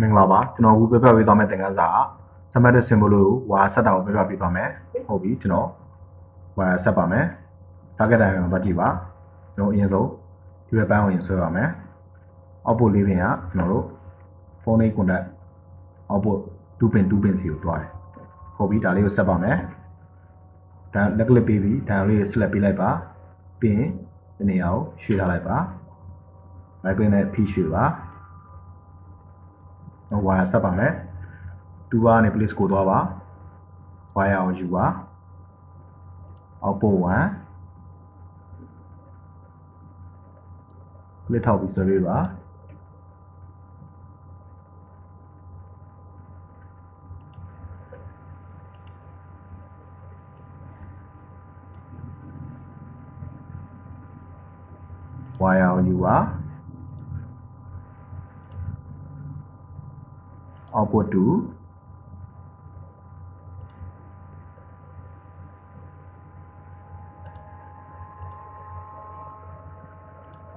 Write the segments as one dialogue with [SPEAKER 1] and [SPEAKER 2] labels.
[SPEAKER 1] မင်္ဂလာပါကျွန်တော်အခုပြပြပေးသွားမယ့်သင်ခန်းစာက semantic symbol ကိုဝါဆက်တာကိုပြပြပေးသွားမယ်ဟုတ်ပြီကျွန်တော်ဝါဆက်ပါမယ် target diagram ကိုတွက်ကြည့်ပါကျွန်တော်အရင်ဆုံးဒီဘက်ပန်းကိုရင်ဆွဲပါမယ် output လေးပင်ကကျွန်တော်တို့ phone name contact output 2 pin 2 pin စီကိုတွားတယ်ဟုတ်ပြီဒါလေးကိုဆက်ပါမယ်ဒါလက်ကလစ်ပေးပြီးဒါလေးကို select ပေးလိုက်ပါပြီးရင်ဒီနေရာကိုရွှေ့ထားလိုက်ပါ right pin နဲ့ဖိရွှေ့ပါ ဝါယာဆက်ပါမယ်တူဘာနဲ့ place ကိုသွားပါဝါယာကိုယူပါ output 1လက်ထောက်ပြီးဆွဲပေးပါဝါယာကိုယူပါ output 2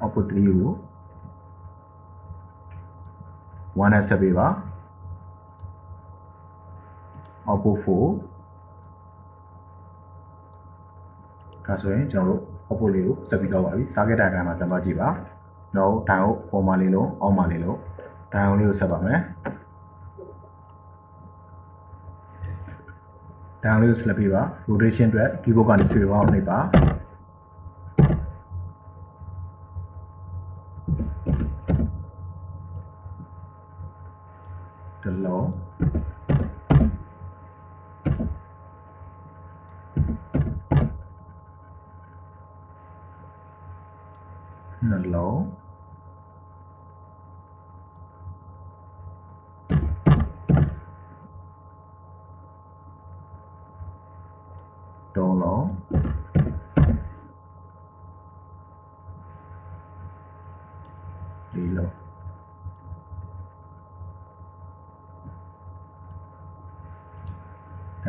[SPEAKER 1] output 3ကို1နဲ့ဆက်ပေးပါ output 4ဒါဆိုရင်ကျွန်တော်တို့ output လေးကိုဆက်ပြီးတော့ပါပြီ။ target diagram မှာပြန်သွားကြည့်ပါ။ကျွန်တော်တို့ dial ပေါ်မှာလေးလုံးအောက်မှာလေးလုံး dial လေးကိုဆက်ပါမယ်။ dial လေးကို select ပေးပါ rotation အတွက် keyboard ကနေဆွဲပေါင်းနှိပ်ပါတစ်လုံးနှလုံး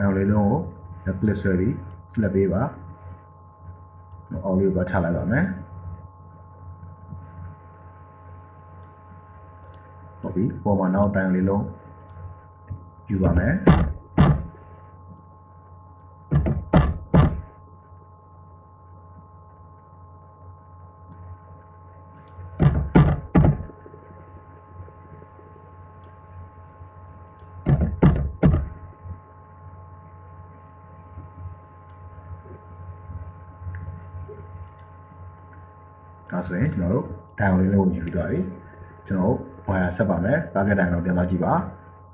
[SPEAKER 1] အဲလေးလုံးကို necklace ဆွဲပြီး slap ပေးပါအောက်လေးကိုသွားချလိုက်ပါမယ်ဟုတ်ပြီပေါ်မှာနောက်တိုင်းလေးလုံးယူပါမယ် ဒါဆိုရင်ကျွန်တော်တို့ဒိုင်လေးလုံးကိုယူပြီးသွားပြီကျွန်တော်တို့ဝါယာဆက်ပါမယ် target ဒိုင်လုံးပြန်သွားကြည့်ပါ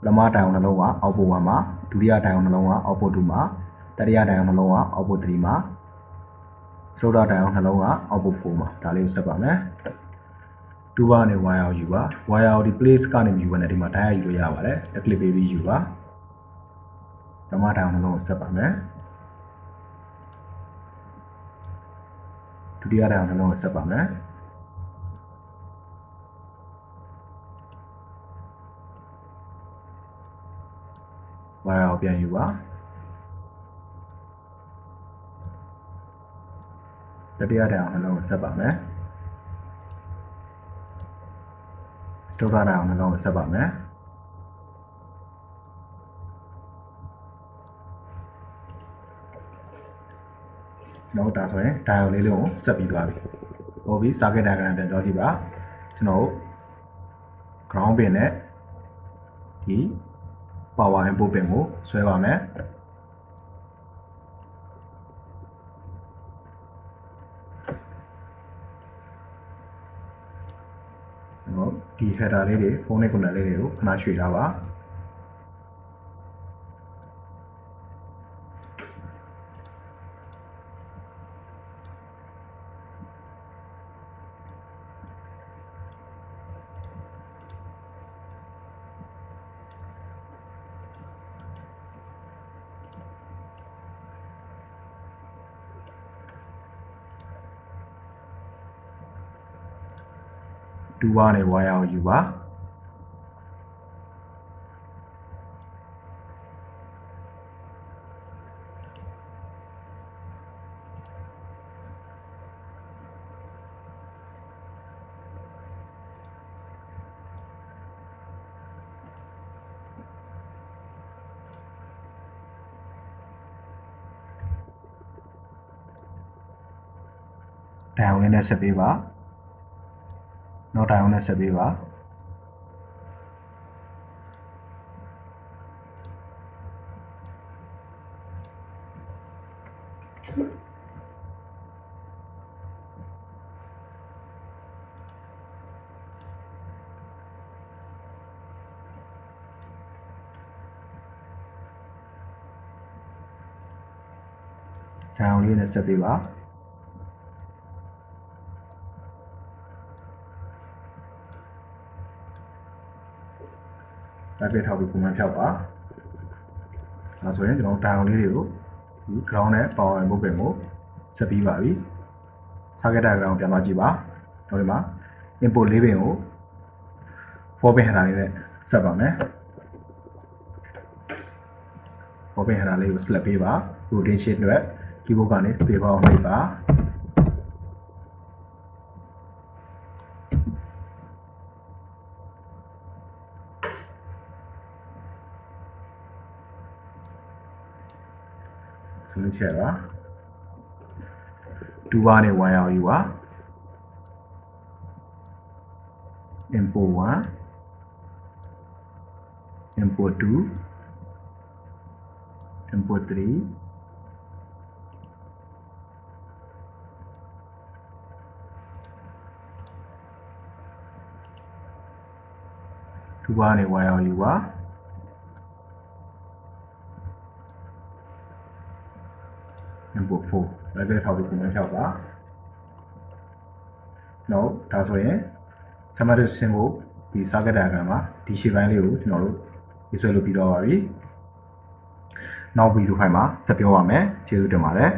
[SPEAKER 1] ပထမဒိုင်နှလုံးက output 1မှာဒုတိယဒိုင်နှလုံးက output 2မှာတတိယဒိုင်နှလုံးက output 3မှာသုဒ္ဓဒိုင်နှလုံးက output 4မှာဒါလေးကိုဆက်ပါမယ်တူဘာနဲ့ဝါယာကိုယူပါဝါယာကိုဒီ place ကနေယူပါနဲ့ဒီမှာ dial ယူလို့ရပါတယ် click ပေးပြီးယူပါပထမဒိုင်နှလုံးကိုဆက်ပါမယ် ဒုတိယဒိုင်နှလုံးကိုဆက်ပါမယ်ဝါယာကိုပြန်ယူပါတတိယဒိုင်နှလုံးကိုဆက်ပါမယ်စတုဒ္ဓဒိုင်နှလုံးကိုဆက်ပါမယ် နောက်ဒါဆိုရင် dial လေးလုံးကိုဆက်ပြီးသွားပြီ။ဟုတ်ပြီ circuit diagram ပြန်ကြောကြည့်ပါ။ကျွန်တော်တို့ ground pin နဲ့ဒီ power input pin ကိုဆွဲပါမယ်။ဟုတ်ဒီ header လေးတွေ phone နဲ့ connect လေးတွေကိုခဏရွှေ့ထားပါ။။ ဒူးဝါးနဲ့ဝါယာကိုယူပါဒါဝင်နဲ့ဆက်ပေးပါ နောက်ထိုင်အောင်နဲ့ဆက်ပေးပါထိုင်အောင်လေးနဲ့ဆက်ပေးပါ တက်ပြထောက်ပြီးပုံမှန်ဖြောက်ပါဒါဆိုရင်ကျွန်တော်တိုင်အောင်လေးတွေကိုဒီ ground နဲ့ power and movement ကိုဆက်ပြီးပါပြီ target diagram ကိုပြန်သွားကြည့်ပါတော့ဒီမှာ input လေးပင်ကို4 pin header လေးနဲ့ဆက်ပါမယ်4 pin header လေးကို select ပေးပါ rotation အတွက် keyboard ကနေ space bar ကိုနှိပ်ပါ ဆွေးနွေးချက်ပါ2ပါးနဲ့1ရောက်ယူပါ import 1 import 2 import 3 2ပါးနဲ့1ရောက်ယူပါ input 4 level ထောက်ပြီးပုံမှန်ဖြောက်ပါနောက်ဒါဆိုရင် summary symbol ဒီ target diagram မှာဒီ shape ပိုင်းလေးကိုကျွန်တော်တို့ရေးဆွဲလုပ်ပြီးတော့ပါပြီနောက်ဗီဒီယိုဖိုင်မှာဆက်ပြောပါမယ်ကျေးဇူးတင်ပါတယ်